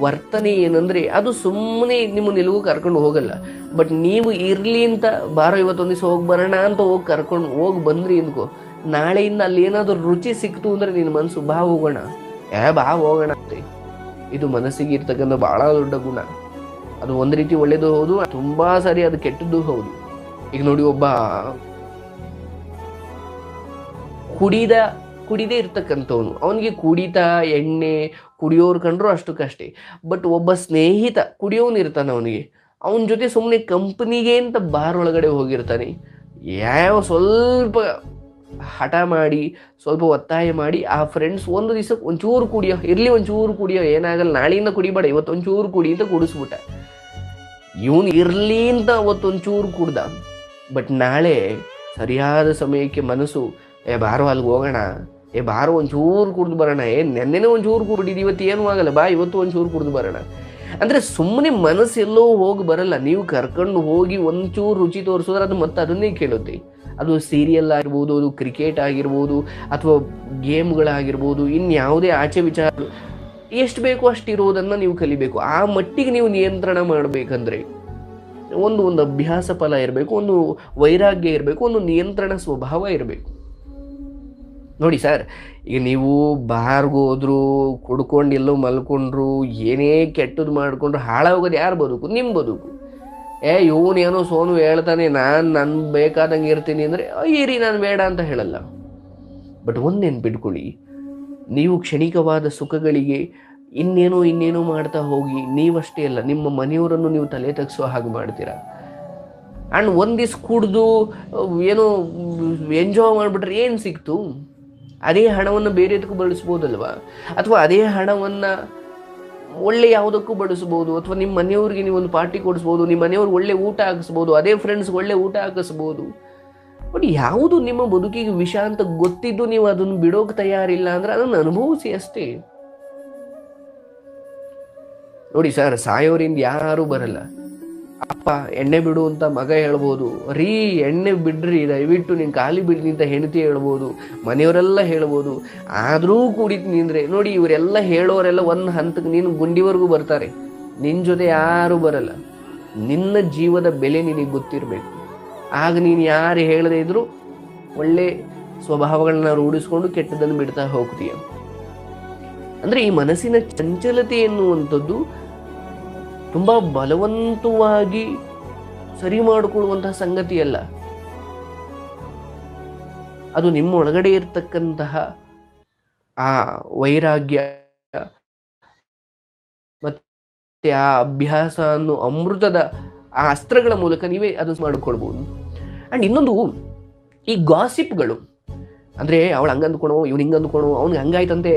ವರ್ತನೆ ಏನಂದ್ರೆ ಅದು ಸುಮ್ಮನೆ ನಿಮ್ಮ ನಿಲುವು ಕರ್ಕೊಂಡು ಹೋಗಲ್ಲ. ಬಟ್ ನೀವು ಇರಲಿ ಅಂತ ಬಾರೋ ದಿವಸ ಹೋಗಿ ಬರೋಣ ಅಂತ ಹೋಗಿ ಕರ್ಕೊಂಡು ಹೋಗಿ ಬಂದ್ರಿ ಅಂದ್ಕೋ, ನಾಳೆಯಿಂದ ಅಲ್ಲಿ ಏನಾದರೂ ರುಚಿ ಸಿಕ್ತು ಅಂದ್ರೆ ನಿನ್ನ ಮನಸ್ಸು ಬಾ ಹೋಗೋಣ. ಏ ಬಾ ಹೋಗೋಣ ಅಂತೆ. ಇದು ಮನಸ್ಸಿಗೆ ಇರ್ತಕ್ಕಂಥ ಬಹಳ ದೊಡ್ಡ ಗುಣ. ಅದು ಒಂದು ರೀತಿ ಒಳ್ಳೇದು ಹೌದು, ತುಂಬಾ ಸರಿ ಅದು ಕೆಟ್ಟದ್ದು ಹೌದು. ಈಗ ನೋಡಿ ಒಬ್ಬ ಕುಡಿದ, ಕುಡಿದೇ ಇರ್ತಕ್ಕಂಥವನು. ಅವನಿಗೆ ಕುಡಿತ, ಎಣ್ಣೆ ಕುಡಿಯೋರು ಕಂಡ್ರು ಅಷ್ಟಕ್ಕಷ್ಟೇ ಬಟ್ ಒಬ್ಬ ಸ್ನೇಹಿತ ಕುಡಿಯೋನು ಇರ್ತಾನೆ ಅವನಿಗೆ. ಅವನ ಜೊತೆ ಸುಮ್ಮನೆ ಕಂಪ್ನಿಗೆ ಅಂತ ಬಾರ್ ಒಳಗಡೆ ಹೋಗಿರ್ತಾನೆ. ಯಾವ ಸ್ವಲ್ಪ ಹಠ ಮಾಡಿ, ಸ್ವಲ್ಪ ಒತ್ತಾಯ ಮಾಡಿ, ಆ ಫ್ರೆಂಡ್ಸ್ ಒಂದು ದಿವಸ ಒಂಚೂರು ಕುಡಿಯೋ, ಇರಲಿ ಒಂಚೂರು ಕುಡಿಯೋ ಏನಾಗಲ್ಲ, ನಾಳೆಯಿಂದ ಕುಡಿಬೇಡ ಇವತ್ತು ಒಂಚೂರು ಕುಡಿ ಅಂತ ಕುಡಿಸ್ಬಿಟ್ಟ. ಇವನು ಇರಲಿ ಅಂತ ಅವತ್ತೊಂಚೂರು ಕುಡ್ದ. ಬಟ್ ನಾಳೆ ಸರಿಯಾದ ಸಮಯಕ್ಕೆ ಮನಸ್ಸು, ಏ ಬಾರೋ, ಅಲ್ಲಿಗೆ ಹೋಗೋಣ. ಏ ಬಾರೋ, ಒಂಚೂರು ಕುಡ್ದು ಬರೋಣ. ಏ ನೆನ್ನೆನೇ ಒಂಚೂರು ಕುಡಿದು ಇವತ್ತು ಏನೂ ಆಗಲ್ಲ. ಬಾ, ಇವತ್ತು ಒಂಚೂರು ಕುಡ್ದು ಬರೋಣ. ಅಂದರೆ ಸುಮ್ಮನೆ ಮನಸ್ಸು ಎಲ್ಲೋ ಹೋಗಿ ಬರಲ್ಲ. ನೀವು ಕರ್ಕೊಂಡು ಹೋಗಿ ಒಂಚೂರು ರುಚಿ ತೋರಿಸಿದ್ರೆ ಅದು ಮತ್ತೆ ಅದನ್ನೇ ಕೇಳುತ್ತೆ. ಅದು ಸೀರಿಯಲ್ ಆಗಿರ್ಬೋದು, ಅದು ಕ್ರಿಕೆಟ್ ಆಗಿರ್ಬೋದು, ಅಥವಾ ಗೇಮ್ಗಳಾಗಿರ್ಬೋದು ಇನ್ಯಾವುದೇ ಆಚೆ ವಿಚಾರ ಎಷ್ಟು ಬೇಕೋ ಅಷ್ಟು ಇರೋದನ್ನು ನೀವು ಕಲಿಬೇಕು. ಆ ಮಟ್ಟಿಗೆ ನೀವು ನಿಯಂತ್ರಣ ಮಾಡಬೇಕಂದ್ರೆ ಒಂದು ಒಂದು ಅಭ್ಯಾಸ ಫಲ ಇರಬೇಕು, ಒಂದು ವೈರಾಗ್ಯ ಇರಬೇಕು, ಒಂದು ನಿಯಂತ್ರಣ ಸ್ವಭಾವ ಇರಬೇಕು. ನೋಡಿ ಸರ್, ಈಗ ನೀವು ಬಾರ್ಗೋದ್ರು ಕುಡ್ಕೊಂಡು ಎಲ್ಲೋ ಮಲ್ಕೊಂಡ್ರು, ಏನೇ ಕೆಟ್ಟದ್ದು ಮಾಡಿಕೊಂಡ್ರು, ಹಾಳಾಗೋದು ಯಾರು ಬದುಕು? ನಿಮ್ಮ ಬದುಕು. ಏ ಏನೋ ಸೋನು ಹೇಳ್ತಾನೆ, ನಾನು ನನ್ನ ಬೇಕಾದಂಗೆ ಇರ್ತೀನಿ ಅಂದರೆ ಇರಿ, ನಾನು ಬೇಡ ಅಂತ ಹೇಳಲ್ಲ. ಬಟ್ ಒಂದು ನೆನ್ಪಿಟ್ಕೊಳ್ಳಿ, ನೀವು ಕ್ಷಣಿಕವಾದ ಸುಖಗಳಿಗೆ ಇನ್ನೇನೋ ಇನ್ನೇನೋ ಮಾಡ್ತಾ ಹೋಗಿ, ನೀವಷ್ಟೇ ಅಲ್ಲ, ನಿಮ್ಮ ಮನೆಯವರನ್ನು ನೀವು ತಲೆ ತಗ್ಸೋ ಹಾಗೆ ಮಾಡ್ತೀರಾ? ಆ್ಯಂಡ್ ಒಂದು ದಿವ್ಸ ಕುಡ್ದು, ಏನೋ ಎಂಜಾಯ್ ಮಾಡಿಬಿಟ್ರೆ ಏನು ಸಿಕ್ತು? ಅದೇ ಹಣವನ್ನು ಬೇರೆದಕ್ಕೂ ಬಳಸ್ಬೋದಲ್ವಾ? ಅಥವಾ ಅದೇ ಹಣವನ್ನು ಒಳ್ಳೆ ಯಾವುದಕ್ಕೂ ಬಳಸ್ಬೋದು ಅಥವಾ ನಿಮ್ಮ ಮನೆಯವ್ರಿಗೆ ನೀವು ಒಂದು ಪಾರ್ಟಿ ಕೊಡಿಸ್ಬೋದು, ನಿಮ್ಮ ಮನೆಯವ್ರಿಗೆ ಒಳ್ಳೆ ಊಟ ಹಾಕಿಸ್ಬೋದು, ಅದೇ ಫ್ರೆಂಡ್ಸ್ಗೆ ಒಳ್ಳೆ ಊಟ ಹಾಕಿಸ್ಬೋದು. ಬಟ್ ಯಾವುದು ನಿಮ್ಮ ಬದುಕಿಗೆ ವಿಷ ಅಂತ ಗೊತ್ತಿದ್ದು ನೀವು ಅದನ್ನು ಬಿಡೋಕೆ ತಯಾರಿಲ್ಲ ಅಂದ್ರೆ ಅದನ್ನು ಅನುಭವಿಸಿ ಅಷ್ಟೇ. ನೋಡಿ ಸರ್ ಸಾಯೋರಿಂದ ಯಾರೂ ಬರಲ್ಲ. ಅಪ್ಪ, ಎಣ್ಣೆ ಬಿಡು ಅಂತ ಮಗ ಹೇಳ್ಬೋದು. ರೀ, ಎಣ್ಣೆ ಬಿಡ್ರಿ, ದಯವಿಟ್ಟು ನೀನು ಖಾಲಿ ಬಿಡ್ರಿ ಅಂತ ಹೆಂಡತಿ ಹೇಳ್ಬೋದು. ಮನೆಯವರೆಲ್ಲ ಹೇಳ್ಬೋದು. ಆದರೂ ಕೂಡಿತು ನಿಂದ್ರೆ ನೋಡಿ ಇವರೆಲ್ಲ ಹೇಳೋರೆಲ್ಲ ಒಂದು ಹಂತಕ್ಕೆ ನೀನು ಗುಂಡಿವರೆಗೂ ಬರ್ತಾರೆ. ನಿನ್ನ ಜೊತೆ ಯಾರೂ ಬರಲ್ಲ. ನಿನ್ನ ಜೀವದ ಬೆಲೆ ನಿನಗೆ ಗೊತ್ತಿರಬೇಕು. ಆಗ ನೀನು ಯಾರು ಹೇಳದೇ ಇದ್ರೂ ಒಳ್ಳೆ ಸ್ವಭಾವಗಳನ್ನ ರೂಢಿಸ್ಕೊಂಡು ಕೆಟ್ಟದನ್ನು ಬಿಡ್ತಾ ಹೋಗ್ತೀಯ. ಅಂದ್ರೆ ಈ ಮನಸ್ಸಿನ ಚಂಚಲತೆ ಎನ್ನುವಂಥದ್ದು ತುಂಬ ಬಲವಂತವಾಗಿ ಸರಿ ಮಾಡಿಕೊಳ್ಳುವಂತಹ ಸಂಗತಿಯಲ್ಲ. ಅದು ನಿಮ್ಮ ಒಳಗಡೆ ಇರ್ತಕ್ಕಂತಹ ಆ ವೈರಾಗ್ಯ ಮತ್ತೆ ಆ ಅಭ್ಯಾಸ ಅನ್ನೋ ಅಮೃತದ ಆ ಅಸ್ತ್ರಗಳ ಮೂಲಕ ನೀವೇ ಅದು ಮಾಡಿಕೊಳ್ಬೋದು ಅಂಡ್ ಇನ್ನೊಂದು, ಈ ಗಾಸಿಪ್ಗಳು ಅಂದ್ರೆ ಅವಳು ಹಂಗ ಅಂದ್ಕೊಣೋ ಇವ್ನು ಹಿಂಗ ಅವ್ನಿಗೆ ಹಂಗಾಯ್ತಂತೆ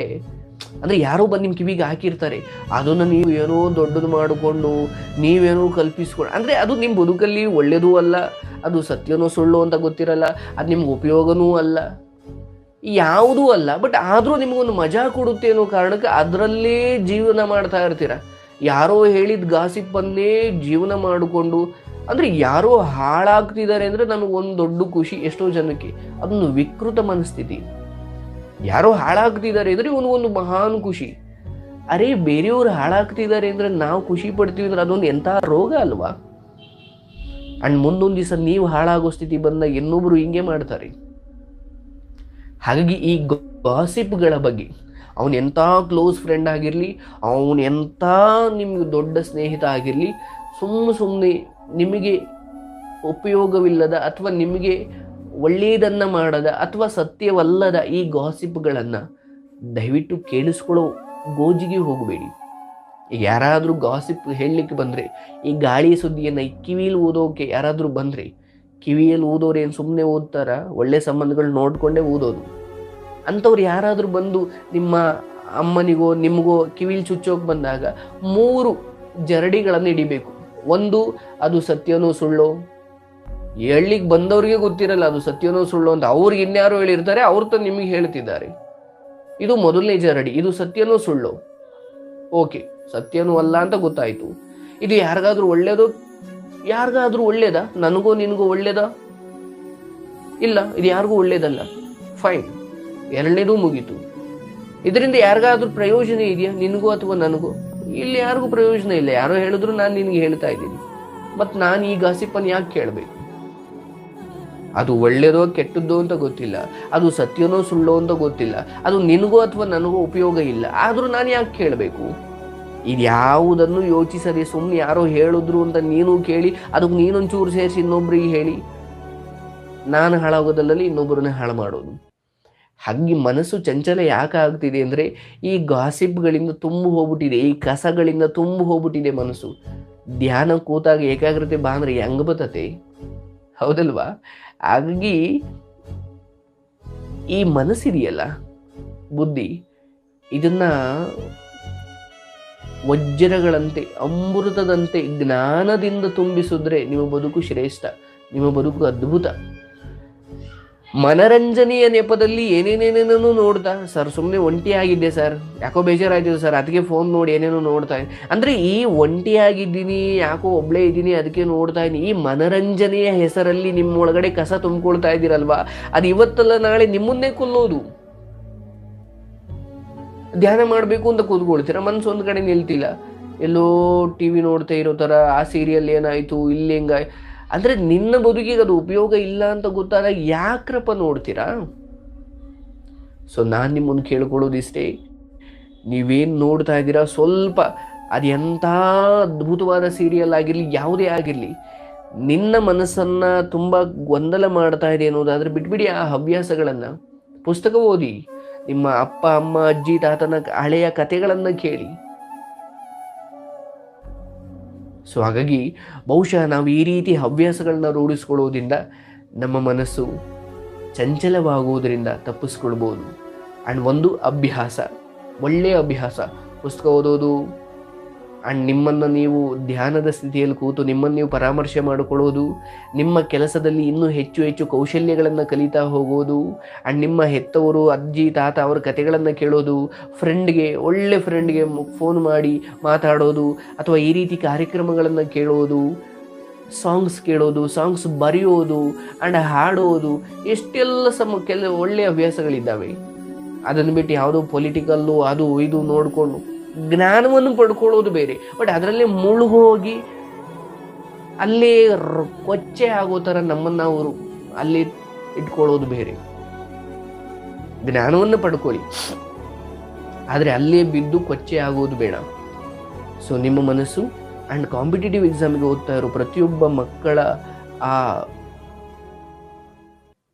ಅಂದ್ರೆ ಯಾರೋ ಬಂದು ನಿಮ್ಮ ಕಿವಿಗೆ ಹಾಕಿರ್ತಾರೆ. ಅದನ್ನ ನೀವು ಏನೋ ದೊಡ್ಡದು ಮಾಡಿಕೊಂಡು, ನೀವೇನೋ ಕಲ್ಪಿಸ್ಕೊಂಡು ಅಂದ್ರೆ ಅದು ನಿಮ್ಮ ಬದುಕಲ್ಲಿ ಒಳ್ಳೇದು ಅಲ್ಲ, ಅದು ಸತ್ಯನೋ ಸುಳ್ಳು ಅಂತ ಗೊತ್ತಿರಲ್ಲ, ಅದು ನಿಮ್ಗೆ ಉಪಯೋಗನೂ ಅಲ್ಲ. ಯಾವುದೂ ಅಲ್ಲ, ಬಟ್ ಆದರೂ ನಿಮಗೊಂದು ಮಜಾ ಕೊಡುತ್ತೆ ಅನ್ನೋ ಕಾರಣಕ್ಕೆ ಅದರಲ್ಲೇ ಜೀವನ ಮಾಡ್ತಾ ಇರ್ತೀರ? ಯಾರೋ ಹೇಳಿದ ಗಾಸಿಪ್ಪನ್ನೇ ಜೀವನ ಮಾಡಿಕೊಂಡು, ಅಂದರೆ ಯಾರೋ ಹಾಳಾಗ್ತಿದ್ದಾರೆ ಅಂದರೆ ನನಗೆ ಒಂದು ದೊಡ್ಡ ಖುಷಿ ಎಷ್ಟೋ ಜನಕ್ಕೆ. ಅದೊಂದು ವಿಕೃತ ಮನಸ್ಥಿತಿ. ಯಾರೋ ಹಾಳಾಗ್ತಿದ್ದಾರೆ ಅಂದ್ರೆ ಒಂದು ಮಹಾನ್ ಖುಷಿ. ಅರೆ, ಬೇರೆಯವ್ರು ಹಾಳಾಗ್ತಿದ್ದಾರೆ ಅಂದ್ರೆ ನಾವು ಖುಷಿ ಪಡ್ತೀವಿ ಅಂದ್ರೆ ಅದೊಂದು ಎಂಥ ರೋಗ ಅಲ್ವಾ? ಅಂಡ್ ಮುಂದೊಂದು ದಿವಸ ನೀವು ಹಾಳಾಗೋ ಸ್ಥಿತಿ ಬಂದಾಗ ಇನ್ನೊಬ್ರು ಹಿಂಗೆ ಮಾಡ್ತಾರೆ. ಹಾಗಾಗಿ ಈ ಗಾಸಿಪ್ಗಳ ಬಗ್ಗೆ, ಅವನು ಎಂಥ ಕ್ಲೋಸ್ ಫ್ರೆಂಡ್ ಆಗಿರಲಿ, ಅವನು ಎಂಥ ನಿಮ್ಗೆ ದೊಡ್ಡ ಸ್ನೇಹಿತ ಆಗಿರಲಿ ಸುಮ್ಮ ಸುಮ್ಮನೆ ನಿಮಗೆ ಉಪಯೋಗವಿಲ್ಲದ ಅಥವಾ ನಿಮಗೆ ಒಳ್ಳೆಯದನ್ನ ಮಾಡದ ಅಥವಾ ಸತ್ಯವಲ್ಲದ ಈ ಗಾಸಿಪ್ಗಳನ್ನು ದಯವಿಟ್ಟು ಕೇಳಿಸ್ಕೊಳ್ಳೋ ಗೋಜಿಗೆ ಹೋಗಬೇಡಿ. ಯಾರಾದರೂ ಗಾಸಿಪ್ ಹೇಳಲಿಕ್ಕೆ ಬಂದರೆ, ಈ ಗಾಳಿ ಸುದ್ದಿಯನ್ನು ಈ ಕಿವಿಯಲ್ಲಿ ಓದೋಕೆ ಯಾರಾದರೂ ಬಂದರೆ, ಕಿವಿಯಲ್ಲಿ ಓದೋರು ಏನು ಸುಮ್ಮನೆ ಓದ್ತಾರ? ಒಳ್ಳೆ ಸಂಬಂಧಗಳು ನೋಡಿಕೊಂಡೇ ಓದೋದು. ಅಂಥವ್ರು ಯಾರಾದರೂ ಬಂದು ನಿಮ್ಮ ಅಮ್ಮನಿಗೋ, ನಿಮಗೋ ಕಿವಿಲಿ ಚುಚ್ಚೋಕೆ ಬಂದಾಗ ಮೂರು ಜರಡಿಗಳನ್ನು ಹಿಡಿಬೇಕು. ಒಂದು, ಅದು ಸತ್ಯನೋ ಸುಳ್ಳೋ ಹೇಳಲಿಕ್ಕೆ ಬಂದವ್ರಿಗೆ ಗೊತ್ತಿರಲ್ಲ, ಅದು ಸತ್ಯನೋ ಸುಳ್ಳು ಅಂತ. ಅವ್ರಿಗೆ ಇನ್ಯಾರು ಹೇಳಿರ್ತಾರೆ, ಅವ್ರು ತ ನಿಮಗೆ ಹೇಳ್ತಿದ್ದಾರೆ. ಇದು ಮೊದಲನೇ ಜರಡಿ, ಇದು ಸತ್ಯನೋ ಸುಳ್ಳು? ಓಕೆ ಸತ್ಯನೂ ಅಲ್ಲ ಅಂತ ಗೊತ್ತಾಯಿತು. ಇದು ಯಾರಿಗಾದ್ರೂ ಒಳ್ಳೇದು? ಯಾರಿಗಾದ್ರೂ ಒಳ್ಳೇದ? ನನಗೂ ನಿನಗೂ ಒಳ್ಳೇದ? ಇಲ್ಲ, ಇದು ಯಾರಿಗೂ ಒಳ್ಳೇದಲ್ಲ. ಫೈನ್, ಎರಡನೇದು ಮುಗೀತು. ಇದರಿಂದ ಯಾರಿಗಾದ್ರೂ ಪ್ರಯೋಜನ ಇದೆಯಾ? ನಿನಗೂ ಅಥವಾ ನನಗೂ? ಇಲ್ಲಿ ಯಾರಿಗೂ ಪ್ರಯೋಜನ ಇಲ್ಲ. ಯಾರೋ ಹೇಳಿದ್ರು ನಾನು ನಿನಗೆ ಹೇಳ್ತಾ ಇದ್ದೀನಿ. ಮತ್ತು ನಾನು ಈ ಗಾಸಿಪ್ಪನ್ನು ಯಾಕೆ ಕೇಳಬೇಕು? ಅದು ಒಳ್ಳೆಯದೋ ಕೆಟ್ಟದ್ದೋ ಅಂತ ಗೊತ್ತಿಲ್ಲ. ಅದು ಸತ್ಯನೋ ಸುಳ್ಳೋ ಅಂತ ಗೊತ್ತಿಲ್ಲ. ಅದು ನಿನಗೋ ಅಥವಾ ನನಗೋ ಉಪಯೋಗ ಇಲ್ಲ. ಆದರೂ ನಾನು ಯಾಕೆ ಕೇಳಬೇಕು? ಇದ್ಯಾವುದನ್ನು ಯೋಚಿಸದೆ ಸುಮ್ಮನೆ ಯಾರೋ ಹೇಳಿದ್ರು ಅಂತ ನೀನು ಕೇಳಿ, ಅದಕ್ಕೆ ನೀನೊಂಚೂರು ಸೇರಿಸಿ ಇನ್ನೊಬ್ರಿಗೆ ಹೇಳಿ. ನಾನು ಹಾಳಾಗೋದಲ್ಲಲ್ಲಿ ಇನ್ನೊಬ್ಬರನ್ನ ಹಾಳು ಮಾಡೋದು. ಹಾಗೆ ಮನಸ್ಸು ಚಂಚಲ ಯಾಕೆ ಆಗ್ತಿದೆ ಅಂದರೆ, ಈ ಗಾಸಿಪ್ಗಳಿಂದ ತುಂಬ ಹೋಗ್ಬಿಟ್ಟಿದೆ, ಈ ಕಸಗಳಿಂದ ತುಂಬ ಹೋಗ್ಬಿಟ್ಟಿದೆ ಮನಸ್ಸು. ಧ್ಯಾನ ಕೂತಾಗ ಏಕಾಗ್ರತೆ ಬಾ ಅಂದರೆ ಹೆಂಗ್ ಬರ್ತತೆ? ಹೌದಲ್ವಾ? ಹಾಗಾಗಿ ಈ ಮನಸ್ಸಿದೆಯಲ್ಲ ಬುದ್ಧಿ, ಇದನ್ನ ವಜ್ರಗಳಂತೆ, ಅಮೃತದಂತೆ ಜ್ಞಾನದಿಂದ ತುಂಬಿಸಿದ್ರೆ ನಿಮ್ಮ ಬದುಕು ಶ್ರೇಷ್ಠ, ನಿಮ್ಮ ಬದುಕು ಅದ್ಭುತ. ಮನರಂಜನೆಯ ನೆಪದಲ್ಲಿ ಏನೇನೇನೇನೋ ನೋಡ್ತಾ. ಸರ್ ಸುಮ್ಮನೆ ಒಂಟಿಯಾಗಿದ್ದೆ ಸರ್. ಯಾಕೋ ಬೇಜಾರಾಯ್ತಿದೆ ಸರ್. ಅದಕ್ಕೆ ಫೋನ್ ನೋಡಿ ಏನೇನೋ ನೋಡ್ತಾ ಅಂದರೆ ಈ ಒಂಟಿಯಾಗಿದ್ದೀನಿ ಯಾಕೋ ಒಬ್ಳೇ ಇದ್ದೀನಿ, ಅದಕ್ಕೆ ನೋಡ್ತಾ ಇದ್ದೀನಿ. ಈ ಮನರಂಜನೆಯ ಹೆಸರಲ್ಲಿ ನಿಮ್ಮೊಳಗಡೆ ಕಸ ತುಂಬಿಕೊಳ್ತಾ ಇದ್ದೀರಲ್ವಾ? ಅದು ಇವತ್ತಲ್ಲ, ನಾಳೆ ನಿಮ್ಮನ್ನೇ ಕೊಲ್ಲೋದು. ಧ್ಯಾನ ಮಾಡಬೇಕು ಅಂತ ಕೂತ್ಕೊಳ್ತೀರ? ಮನಸ್ಸು ಒಂದು ಕಡೆ ನಿಲ್ತಿಲ್ಲ. ಎಲ್ಲೋ ಟಿ ವಿ ನೋಡ್ತಾ ಇರೋ ಥರ, ಆ ಸೀರಿಯಲ್ ಏನಾಯಿತು, ಇಲ್ಲಿ ಹೆಂಗಾಯ್ ಅಂದರೆ ನಿನ್ನ ಬದುಕಿಗೆ ಅದು ಉಪಯೋಗ ಇಲ್ಲ ಅಂತ ಗೊತ್ತಾದಾಗ ಯಾಕ್ರಪ್ಪ ನೋಡ್ತೀರಾ? ಸೊ ನಾನು ನಿಮ್ಮನ್ನು ಕೇಳ್ಕೊಳ್ಳೋದಿಷ್ಟೇ ನೀವೇನು ನೋಡ್ತಾ ಇದ್ದೀರಾ? ಸ್ವಲ್ಪ ಅದು ಎಂಥ ಅದ್ಭುತವಾದ ಸೀರಿಯಲ್ ಆಗಿರಲಿ, ಯಾವುದೇ ಆಗಿರಲಿ, ನಿನ್ನ ಮನಸ್ಸನ್ನು ತುಂಬ ಗೊಂದಲ ಮಾಡ್ತಾ ಇದೆ ಅನ್ನೋದಾದರೆ ಬಿಟ್ಬಿಡಿ ಆ ಹವ್ಯಾಸಗಳನ್ನು. ಪುಸ್ತಕ ಓದಿ, ನಿಮ್ಮ ಅಪ್ಪ, ಅಮ್ಮ, ಅಜ್ಜಿ, ತಾತನ ಹಳೆಯ ಕಥೆಗಳನ್ನು ಕೇಳಿ. ಸೊ ಹಾಗಾಗಿ ಬಹುಶಃ ನಾವು ಈ ರೀತಿ ಹವ್ಯಾಸಗಳನ್ನ ರೂಢಿಸ್ಕೊಳ್ಳೋದ್ರಿಂದ ನಮ್ಮ ಮನಸ್ಸು ಚಂಚಲವಾಗುವುದರಿಂದ ತಪ್ಪಿಸ್ಕೊಳ್ಬೋದು. ಆ್ಯಂಡ್ ಒಂದು ಅಭ್ಯಾಸ, ಒಳ್ಳೆಯ ಅಭ್ಯಾಸ, ಪುಸ್ತಕ ಓದೋದು ಆ್ಯಂಡ್ ನಿಮ್ಮನ್ನು ನೀವು ಧ್ಯಾನದ ಸ್ಥಿತಿಯಲ್ಲಿ ಕೂತು ನಿಮ್ಮನ್ನು ನೀವು ಪರಾಮರ್ಶೆ ಮಾಡಿಕೊಳ್ಳೋದು, ನಿಮ್ಮ ಕೆಲಸದಲ್ಲಿ ಇನ್ನೂ ಹೆಚ್ಚು ಹೆಚ್ಚು ಕೌಶಲ್ಯಗಳನ್ನು ಕಲಿತಾ ಹೋಗೋದು ಆ್ಯಂಡ್ ನಿಮ್ಮ ಹೆತ್ತವರು, ಅಜ್ಜಿ, ತಾತ ಅವರ ಕಥೆಗಳನ್ನು ಕೇಳೋದು ಫ್ರೆಂಡ್ಗೆ ಒಳ್ಳೆ ಫ್ರೆಂಡ್ಗೆ ಫೋನ್ ಮಾಡಿ ಮಾತಾಡೋದು, ಅಥವಾ ಈ ರೀತಿ ಕಾರ್ಯಕ್ರಮಗಳನ್ನು ಕೇಳೋದು ಸಾಂಗ್ಸ್ ಕೇಳೋದು ಸಾಂಗ್ಸ್ ಬರೆಯೋದು ಆ್ಯಂಡ್ ಹಾಡೋದು, ಎಷ್ಟೆಲ್ಲ ಸಮ, ಕೆಲ ಒಳ್ಳೆಯ ಹವ್ಯಾಸಗಳಿದ್ದಾವೆ ಅದನ್ನು ಬಿಟ್ಟು ಯಾವುದೋ ಪೊಲಿಟಿಕಲ್ಲು ಅದು ಇದು ನೋಡಿಕೊಂಡು ಜ್ಞಾನವನ್ನು ಪಡ್ಕೊಳ್ಳೋದು ಬೇರೆ. ಬಟ್ ಅದರಲ್ಲೇ ಮುಳುಗೋಗಿ ಅಲ್ಲೇ ಕೊಚ್ಚೆ ಆಗೋ ಥರ ನಮ್ಮನ್ನು ಅವರು ಅಲ್ಲಿ ಇಟ್ಕೊಳ್ಳೋದು ಬೇರೆ. ಜ್ಞಾನವನ್ನು ಪಡ್ಕೊಳ್ಳಿ. ಆದರೆ ಅಲ್ಲೇ ಬಿದ್ದು ಕೊಚ್ಚೆ ಆಗೋದು ಬೇಡ. ಸೊ ನಿಮ್ಮ ಮನಸ್ಸು ಆ್ಯಂಡ್ ಕಾಂಪಿಟೇಟಿವ್ ಎಕ್ಸಾಮ್ಗೆ ಓದ್ತಾ ಇರೋ ಪ್ರತಿಯೊಬ್ಬ ಮಕ್ಕಳ ಆ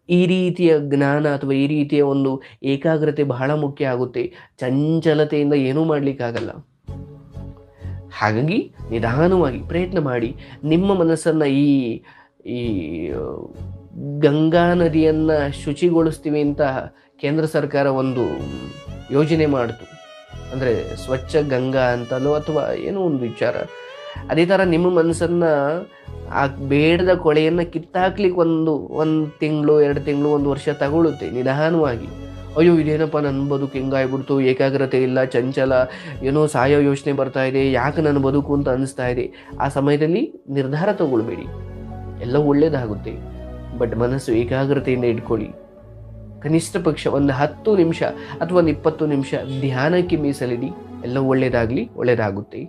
ಈ ರೀತಿಯ ಜ್ಞಾನ ಅಥವಾ ಈ ರೀತಿಯ ಒಂದು ಏಕಾಗ್ರತೆ ಬಹಳ ಮುಖ್ಯ ಆಗುತ್ತೆ. ಚಂಚಲತೆಯಿಂದ ಏನೂ ಮಾಡಲಿಕ್ಕಾಗಲ್ಲ. ಹಾಗಾಗಿ ನಿಧಾನವಾಗಿ ಪ್ರಯತ್ನ ಮಾಡಿ. ನಿಮ್ಮ ಮನಸ್ಸನ್ನು ಈ ಈ ಗಂಗಾ ನದಿಯನ್ನು ಶುಚಿಗೊಳಿಸ್ತೀವಿ ಅಂತ ಕೇಂದ್ರ ಸರ್ಕಾರ ಒಂದು ಯೋಜನೆ ಮಾಡಿತು. ಅಂದರೆ ಸ್ವಚ್ಛ ಗಂಗಾ ಅಂತಲೋ ಅಥವಾ ಏನೋ ಒಂದು ವಿಚಾರ. ಅದೇ ಥರ ನಿಮ್ಮ ಮನಸ್ಸನ್ನು ಆ ಬೇಡದ ಕೊಳೆಯನ್ನು ಕಿತ್ತಾಕ್ಲಿಕ್ಕೆ ಒಂದು ಒಂದು ತಿಂಗಳು, ಎರಡು ತಿಂಗಳು, ಒಂದು ವರ್ಷ ತಗೊಳ್ಳುತ್ತೆ ನಿಧಾನವಾಗಿ. ಅಯ್ಯೋ, ಇದೇನಪ್ಪ ನನ್ನ ಬದುಕು ಹಿಂಗಾಗ್ಬಿಡ್ತು? ಏಕಾಗ್ರತೆ ಇಲ್ಲ, ಚಂಚಲ, ಏನೋ ಸಾಯೋ ಯೋಚನೆ ಬರ್ತಾ ಇದೆ, ಯಾಕೆ ನನ್ನ ಬದುಕು ಅಂತ ಅನಿಸ್ತಾ ಇದೆ? ಆ ಸಮಯದಲ್ಲಿ ನಿರ್ಧಾರ ತಗೊಳ್ಬೇಡಿ. ಎಲ್ಲ ಒಳ್ಳೇದಾಗುತ್ತೆ. ಬಟ್ ಮನಸ್ಸು ಏಕಾಗ್ರತೆಯಿಂದ ಇಟ್ಕೊಳ್ಳಿ. ಕನಿಷ್ಠ ಪಕ್ಷ ಒಂದು ಹತ್ತು ನಿಮಿಷ ಅಥವಾ ಒಂದು ಇಪ್ಪತ್ತು ನಿಮಿಷ ಧ್ಯಾನಕ್ಕೆ ಮೀಸಲಿಡಿ. ಎಲ್ಲ ಒಳ್ಳೆಯದಾಗಲಿ ಒಳ್ಳೇದಾಗುತ್ತೆ.